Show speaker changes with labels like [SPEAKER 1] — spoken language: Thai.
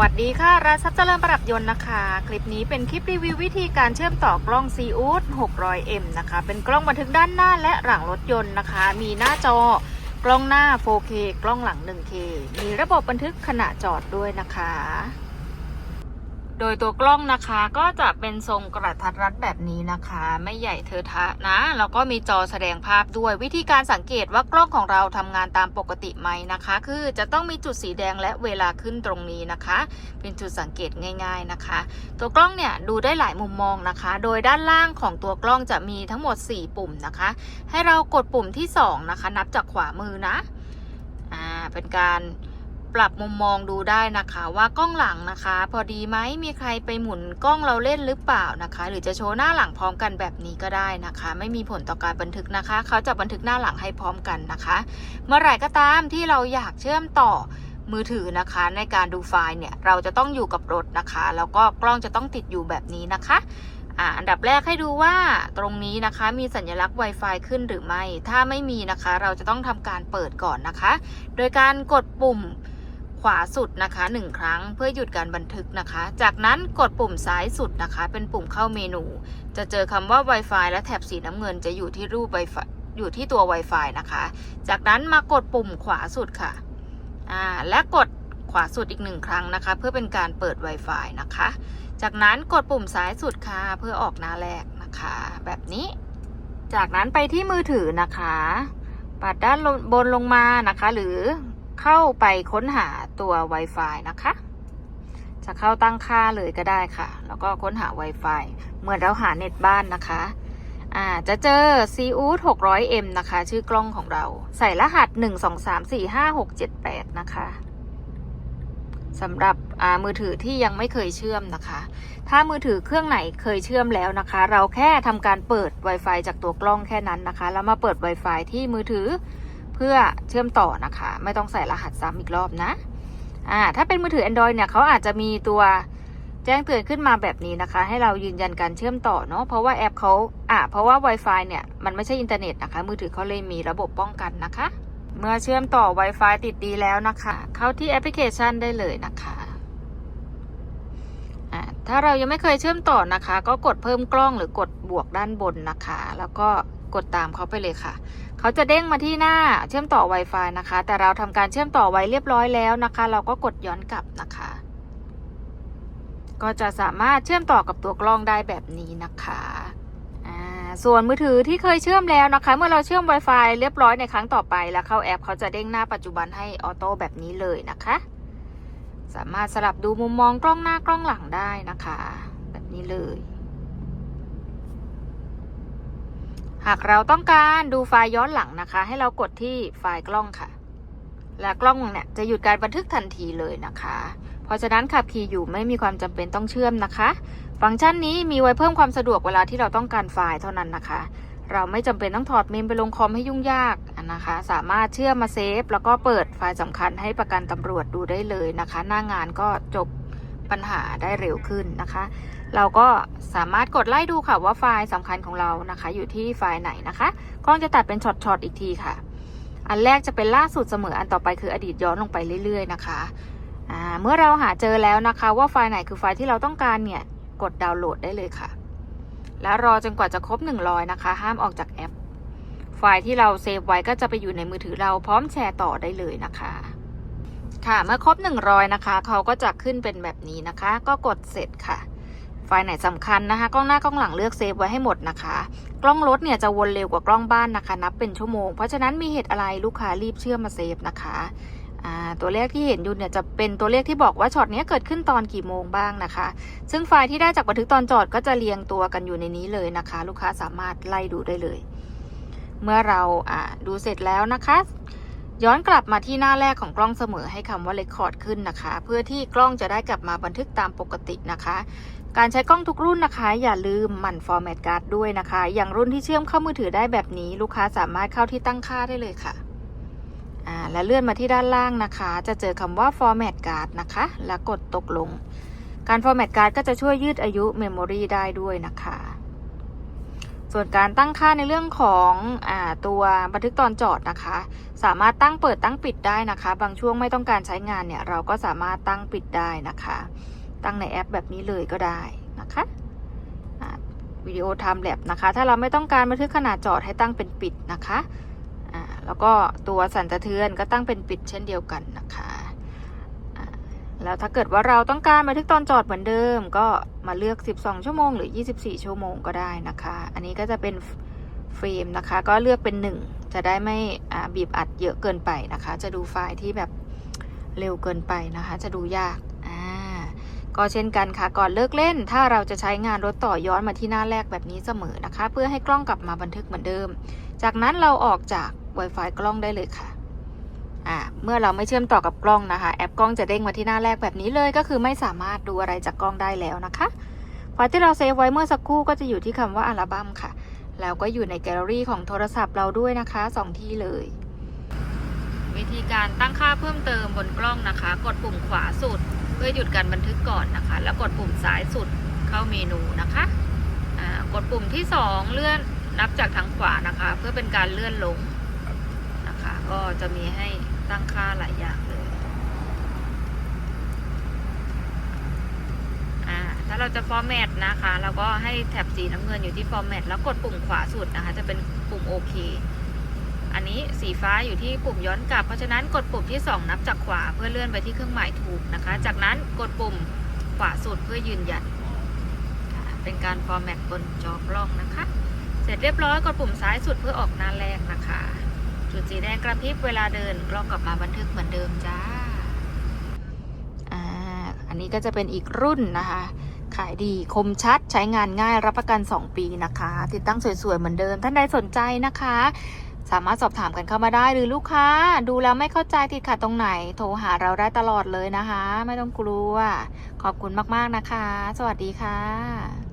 [SPEAKER 1] วัสดีค่ะร้านซับเจริญประดับยนต์นะคะ คลิปนี้เป็นคลิปรีวิววิธีการเชื่อมต่อกล้องซีอูด 600M นะคะ เป็นกล้องบันทึกด้านหน้าและหลังรถยนต์นะคะ มีหน้าจอกล้องหน้า 4K กล้องหลัง 1K มีระบบบันทึกขณะจอดด้วยนะคะ โดยตัวกล้องนะคะก็จะเป็นทรงกระทัดรัดแบบนี้นะคะ ไม่ใหญ่เทอะทะนะแล้วก็มีจอแสดงภาพด้วยวิธีการสังเกตว่ากล้องของเราทำงานตามปกติไหมนะคะ คือจะต้องมีจุดสีแดงและเวลาขึ้นตรงนี้นะคะ เป็นจุดสังเกตง่าย ๆนะคะ ตัวกล้องเนี่ยดูได้หลายมุมมองนะคะ โดยด้านล่างของตัวกล้องจะมีทั้งหมด 4 ปุ่มนะคะ ให้เรากดปุ่มที่ 2 นะคะ นับจากขวามือนะอ่าเป็นการ ปรับมุมมองดูได้นะคะว่ากล้องหลังนะคะ พอดีไหมมีใครไปหมุนกล้องเราเล่นหรือเปล่านะคะ หรือจะโชว์หน้าหลังพร้อมกันแบบนี้ก็ได้นะคะ ไม่มีผลต่อการบันทึกนะคะ เขาจะบันทึกหน้าหลังให้พร้อมกันนะคะ เมื่อไหร่ก็ตามที่เราอยากเชื่อมต่อมือถือนะคะ ในการดูไฟล์เนี่ยเราจะต้องอยู่กับรถนะคะ แล้วก็กล้องจะต้องติดอยู่แบบนี้นะคะอันดับแรกให้ดูว่าตรงนี้นะคะมีสัญลักษณ์ Wi-Fi ขึ้นหรือไม่ ถ้าไม่มีนะคะ เราจะต้องทำการเปิดก่อนนะคะ โดยการกดปุ่ม ขวาสุดนะคะหนึ่งครั้งเพื่อหยุดการบันทึกนะคะ จากนั้นกดปุ่มซ้ายสุดนะคะ เป็นปุ่มเข้าเมนู จะเจอคำว่า Wi-Fi และแถบสีน้ำเงินจะอยู่ที่รูป Wi-Fi อยู่ที่ตัว Wi-Fi นะคะ จากนั้นมากดปุ่มขวาสุดค่ะอ่าและกดขวาสุดอีกหนึ่งครั้งนะคะ เพื่อเป็นการเปิด Wi-Fi นะคะ จากนั้นกดปุ่มซ้ายสุดค่ะเพื่อออกหน้าแรกนะคะ แบบนี้ จากนั้นไปที่มือถือนะคะ ปัดด้านบนลงมานะคะ หรือ เข้าไปค้นหาตัว Wi-Fi นะคะ จะเข้าตั้งค่าเลยก็ได้ค่ะ แล้วก็ค้นหา Wi-Fi เหมือนเราหาเน็ตบ้านนะคะอ่าจะเจอ c u 600M นะคะ ชื่อกล้องของเรา ใส่รหัส 1 2 3 4 5 6 7 8 นะคะสำหรับอ่ามือถือที่ยังไม่เคยเชื่อมนะคะ ถ้ามือถือเครื่องไหนเคยเชื่อมแล้วนะคะ เราแค่ทำการเปิด Wi-Fi จากตัวกล้องแค่นั้นนะคะ แล้วมาเปิด Wi-Fi ที่มือถือ เพื่อเชื่อมต่อนะคะ ไม่ต้องใส่รหัสซ้ำอีกรอบนะอ่าถ้าเป็นมือถือ Android เนี่ยเขาอาจจะมีตัวแจ้งเตือนขึ้นมาแบบนี้นะคะ ให้เรายืนยันการเชื่อมต่อเนาะเพราะว่าแอปเขาอ่าเพราะว่า Wi-Fi เนี่ยมันไม่ใช่อินเทอร์เน็ตนะคะ มือถือเขาเลยมีระบบป้องกันนะคะ เมื่อเชื่อมต่อ Wi-Fi ติดดีแล้วนะคะ เข้าที่แอปพลิเคชันได้เลยนะคะอ่าถ้าเรายังไม่เคยเชื่อมต่อนะคะ ก็กดเพิ่มกล้องหรือกดบวกด้านบนนะคะ แล้วก็กดตามเขาไปเลยค่ะ เขาจะเด้งมาที่หน้าเชื่อมต่อ Wi-Fi นะคะ แต่เราทำการเชื่อมต่อไว้เรียบร้อยแล้วนะคะ เราก็กดย้อนกลับนะคะ ก็จะสามารถเชื่อมต่อกับตัวกล้องได้แบบนี้นะคะอ่าส่วนมือถือที่เคยเชื่อมแล้วนะคะ เมื่อเราเชื่อม Wi-Fi เรียบร้อยในครั้งต่อไป แล้วเข้าแอปเขาจะเด้งหน้าปัจจุบันให้ออโต้แบบนี้เลยนะคะ สามารถสลับดูมุมมองกล้องหน้ากล้องหลังได้นะคะ แบบนี้เลย หากเราต้องการดูไฟล์ย้อนหลังนะคะ ให้เรากดที่ไฟล์กล้องค่ะ และกล้องเนี่ยจะหยุดการบันทึกทันทีเลยนะคะ เพราะฉะนั้นขับขี่อยู่ไม่มีความจำเป็นต้องเชื่อมนะคะ ฟังก์ชันนี้มีไว้เพิ่มความสะดวกเวลาที่เราต้องการไฟล์เท่านั้นนะคะ เราไม่จำเป็นต้องถอดเมมไปลงคอมให้ยุ่งยากนะคะ สามารถเชื่อมมาเซฟแล้วก็เปิดไฟล์สำคัญให้ประกันตำรวจดูได้เลยนะคะ หน้างานก็จบ ปัญหาได้เร็วขึ้นนะคะ เราก็สามารถกดไล่ดูค่ะว่าไฟล์สำคัญของเรานะคะ อยู่ที่ไฟล์ไหนนะคะกล้องจะตัดเป็นช็อตๆอีกทีค่ะ อันแรกจะเป็นล่าสุดเสมออันต่อไปคืออดีตย้อนลงไปเรื่อย ๆ นะคะเมื่อเราหาเจอแล้วนะคะ ว่าไฟล์ไหนคือไฟล์ที่เราต้องการเนี่ยกดดาวน์โหลดได้เลยค่ะ แล้วรอจนกว่าจะครบ 100 นะคะ ห้ามออกจากแอป ไฟล์ที่เราเซฟไว้ก็จะไปอยู่ในมือถือเราพร้อมแชร์ต่อได้เลยนะคะ ค่ะ เมื่อครบ 100 นะคะ เขาก็จะขึ้นเป็นแบบนี้นะคะ ก็กดเสร็จค่ะ ไฟล์ไหนสำคัญนะคะ กล้องหน้ากล้องหลังเลือกเซฟไว้ให้หมดนะคะ กล้องรถเนี่ยจะวนเร็วกว่ากล้องบ้านนะคะ นับเป็นชั่วโมง เพราะฉะนั้นมีเหตุอะไรลูกค้ารีบเชื่อมมาเซฟนะคะตัวเลขที่เห็นอยู่เนี่ยจะเป็นตัวเลขที่บอกว่าช็อตนี้เกิดขึ้นตอนกี่โมงบ้างนะคะ ซึ่งไฟล์ที่ได้จากบันทึกตอนจอดก็จะเรียงตัวกันอยู่ในนี้เลยนะคะ ลูกค้าสามารถไล่ดูได้เลย เมื่อเราดูเสร็จแล้วนะคะ ย้อนกลับมาที่หน้าแรกของกล้องเสมอให้คำว่า Record ขึ้นนะคะ เพื่อที่กล้องจะได้กลับมาบันทึกตามปกตินะคะ การใช้กล้องทุกรุ่นนะคะ อย่าลืมหมั่นฟอร์แมตการ์ดด้วยนะคะ อย่างรุ่นที่เชื่อมเข้ามือถือได้แบบนี้ ลูกค้าสามารถเข้าที่ตั้งค่าได้เลยค่ะอ่าและเลื่อนมาที่ด้านล่างนะคะ จะเจอคำว่า Format Card นะคะ แล้วกดตกลง การ Format Card ก็จะช่วยยืดอายุ Memory ได้ด้วยนะคะ ส่วนการตั้งค่าในเรื่องของอตัวบันทึกตอนจอดนะคะ สามารถตั้งเปิดตั้งปิดได้นะคะ บางช่วงไม่ต้องการใช้งานเนี่ยเราก็สามารถตั้งปิดได้นะคะ ตั้งในแอปแบบนี้เลยก็ได้นะคะวิดีโอไทม์แลปนะคะ ถ้าเราไม่ต้องการบันทึกขนาดจอดให้ตั้งเป็นปิดนะคะแล้วก็ตัวสั่นสะเทือนก็ตั้งเป็นปิดเช่นเดียวกันนะคะ แล้วถ้าเกิดว่าเราต้องการบันทึกตอนจอดเหมือนเดิม ก็มาเลือก 12 ชั่วโมงหรือ 24 ชั่วโมงก็ได้นะคะ อันนี้ก็จะเป็นเฟรมนะคะ ก็เลือกเป็น 1 จะได้ไม่บีบอัดเยอะเกินไปนะคะ จะดูไฟล์ที่แบบเร็วเกินไปนะคะ จะดูยากอ่าก็เช่นกันค่ะก่อนเลิกเล่น ถ้าเราจะใช้งานรถต่อย้อนมาที่หน้าแรกแบบนี้เสมอนะคะ เพื่อให้กล้องกลับมาบันทึกเหมือนเดิม จากนั้นเราออกจาก Wi-Fi กล้องได้เลยค่ะ อ่าเมื่อเราไม่เชื่อมต่อกับกล้องนะคะ แอปกล้องจะเด้งมาที่หน้าแรกแบบนี้เลย ก็คือไม่สามารถดูอะไรจากกล้องได้แล้วนะคะไฟล์ที่เราเซฟไว้เมื่อสักครู่ก็จะอยู่ที่คำว่าอัลบั้มค่ะ แล้วก็อยู่ในแกลเลอรี่ของโทรศัพท์เราด้วยนะคะสองที่เลย วิธีการตั้งค่าเพิ่มเติมบนกล้องนะคะ กดปุ่มขวาสุด เพื่อหยุดการบันทึกก่อนนะคะ แล้วกดปุ่มซ้ายสุดเข้าเมนูนะคะกดปุ่มที่ 2 เลื่อนนับจากทางขวานะคะ เพื่อเป็นการเลื่อนลง ก็จะมีให้ตั้งค่าหลายอย่างเลย อ่า ถ้าเราจะ format นะคะ เราก็ให้แถบสีน้ำเงินอยู่ที่ format แล้วกดปุ่มขวาสุดนะคะ จะเป็นปุ่มโอเค อันนี้สีฟ้าอยู่ที่ปุ่มย้อนกลับ เพราะฉะนั้นกดปุ่มที่ 2 นับจากขวาเพื่อเลื่อนไปที่เครื่องหมายถูกนะคะ จากนั้นกดปุ่มขวาสุดเพื่อยืนยัน เป็นการฟอร์แมตบนจอกล้องนะคะ เสร็จเรียบร้อยกดปุ่มซ้ายสุดเพื่อออกหน้าแรกนะคะ จุดสีแดงกระพริบเวลาเดินกล้องกลับมาบันทึกเหมือนเดิมจ้า อ่า อันนี้ก็จะเป็นอีกรุ่นนะคะ ขายดีคมชัดใช้งานง่ายรับประกัน 2 ปีนะคะ ติดตั้งสวยๆเหมือนเดิม ท่านใดสนใจนะคะ สามารถสอบถามกันเข้ามาได้หรือลูกค้า ดูแล้วไม่เข้าใจติดขัดตรงไหน โทรหาเราได้ตลอดเลยนะคะ ไม่ต้องกลัว ขอบคุณมากๆนะคะ สวัสดีค่ะ